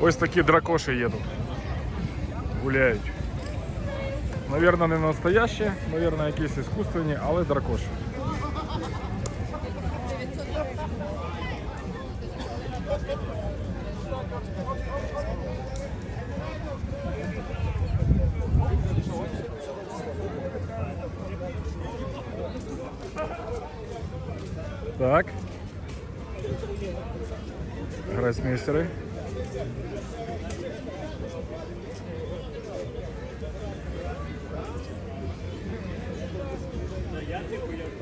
Ось такі дракоші є тут. Гуляють. Навірно, не настоящі, навірно, якісь іскусственні, але дракоші. Так. Грайсмейстери.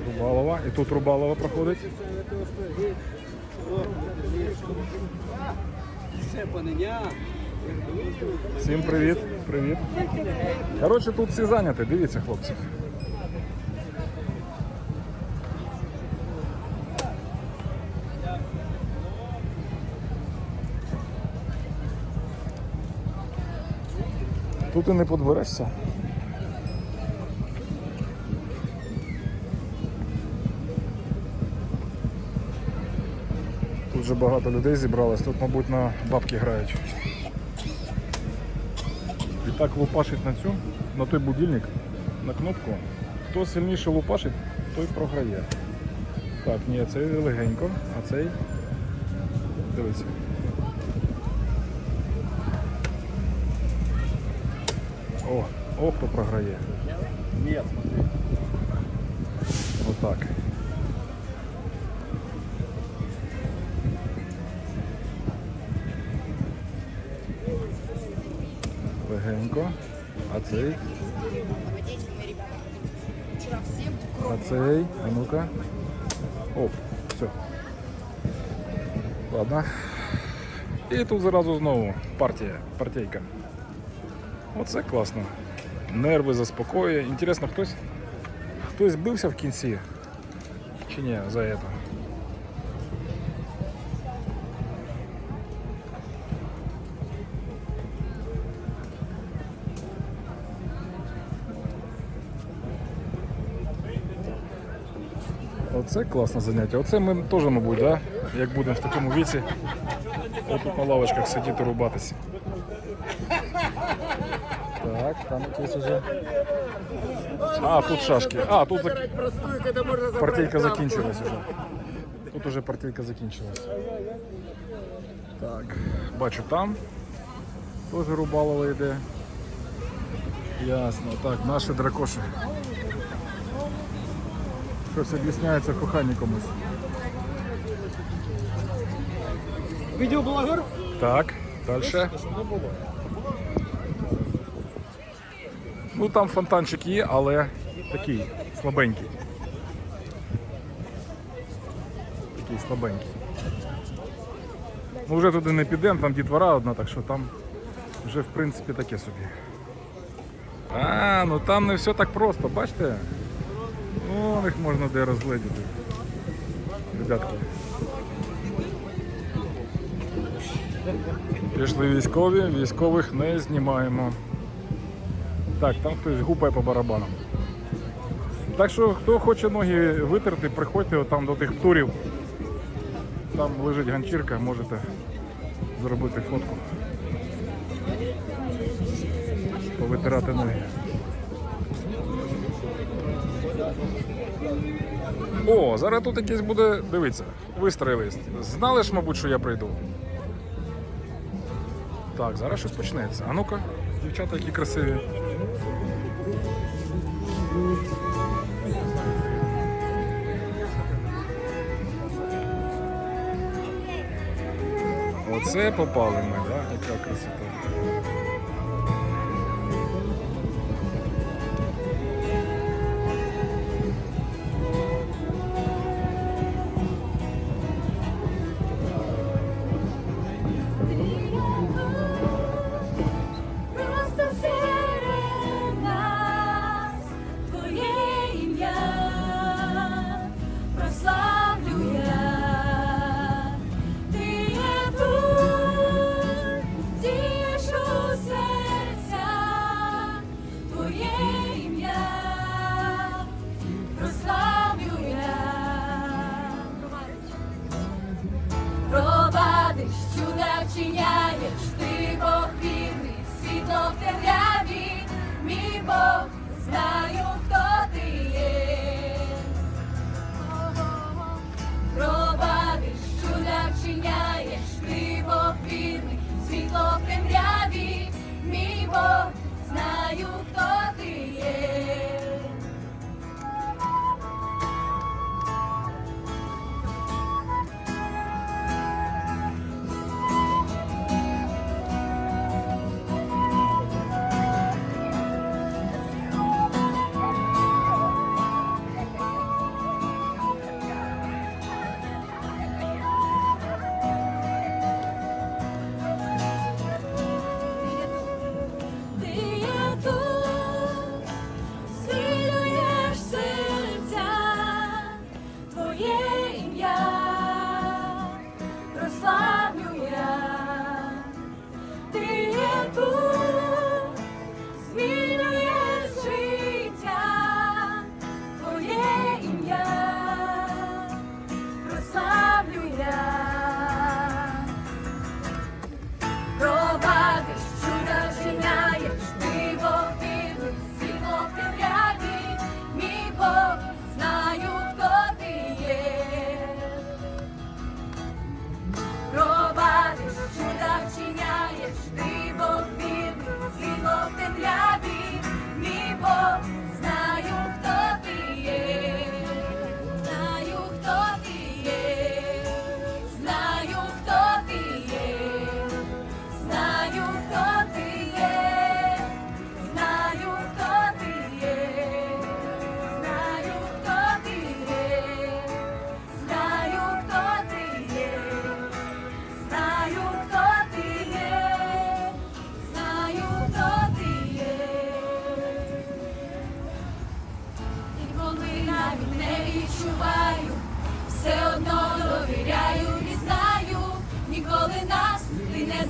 Рубалова. І тут Рубалова проходить. Всім привіт. Привіт. Коротше, тут всі зайняті. Дивіться, хлопці. Тут і не подберешся. Тут вже багато людей зібралось, тут, мабуть, на бабки грають. І так лупашить на цю, на той будильник, на кнопку. Хто сильніше лупашить, той програє. Так, ні, цей легенько, а цей. Дивіться. О, о, хто програє. Нет, смотри. Отак. Легенько. А цей? А цей? А ну-ка. Оп, все. Ладно. І тут зразу знову партія, партійка. Оце класно. Нерви заспокоює. Інтересно, хтось хтось бився в кінці? Чи ні за це? Оце класне заняття. Оце ми теж, мабуть, да? як будемо в такому віці, отут на лавочках сидіти рубатися. Так, там якісь уже. А, тут шашки. А, тут зак... Партійка закінчилась уже. Тут уже партійка закінчилась. Так, бачу там. Теж рубалова йде. Ясно. Так, наші дракоші. Щось об'ясняється коханні комусь. Видеоблогер? Так, далі. Ну там фонтанчик є, але такий слабенький. Такий слабенький. Ну вже туди не підемо, там дітвора одна, так що там вже в принципі таке собі. А, ну там не все так просто, бачите? Ну, їх можна де розгледіти. Ребятки. Пішли військові, військових не знімаємо. Так, там хтось гупає по барабанам. Так що, хто хоче ноги витерти, приходьте там до тих турів. Там лежить ганчірка, можете зробити фотку. Повитирати ноги. О, зараз тут якийсь буде, дивіться, вистроїлись. Знали ж, мабуть, що я прийду. Так, зараз щось почнеться. А ну-ка, дівчата, які красиві. Оце попали ми, да? Яка красота.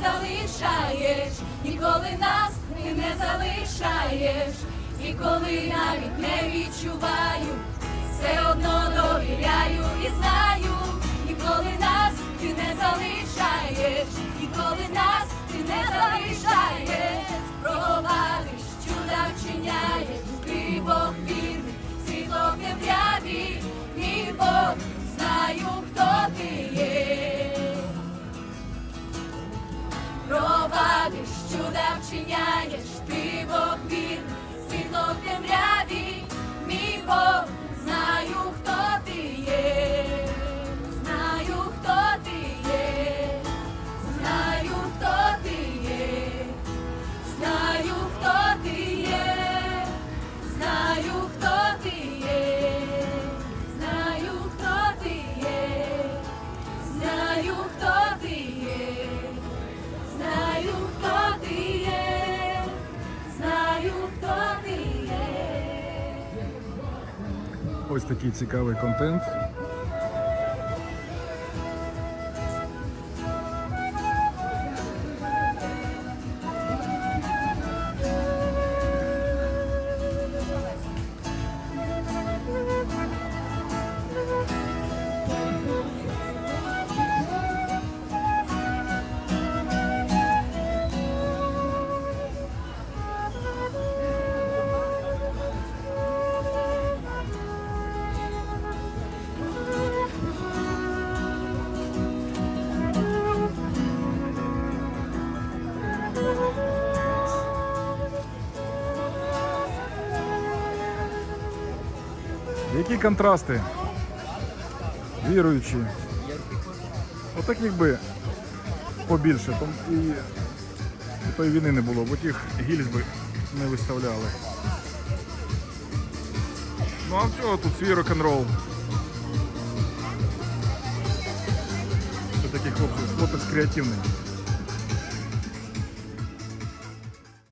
залишаєш, ніколи нас ти не залишаєш, і коли навіть не відчуваю, все одно довіряю і знаю, ніколи нас. вчиняєш, ти Бог вірний. Ось такий цікавий контент. Які контрасти? Віруючі. Отак якби побільше. Там і, і тої війни не було, бо тих гільз би не виставляли. Ну а всього тут свій рок-н-рол? Це такий хлопець, хлопець креативний.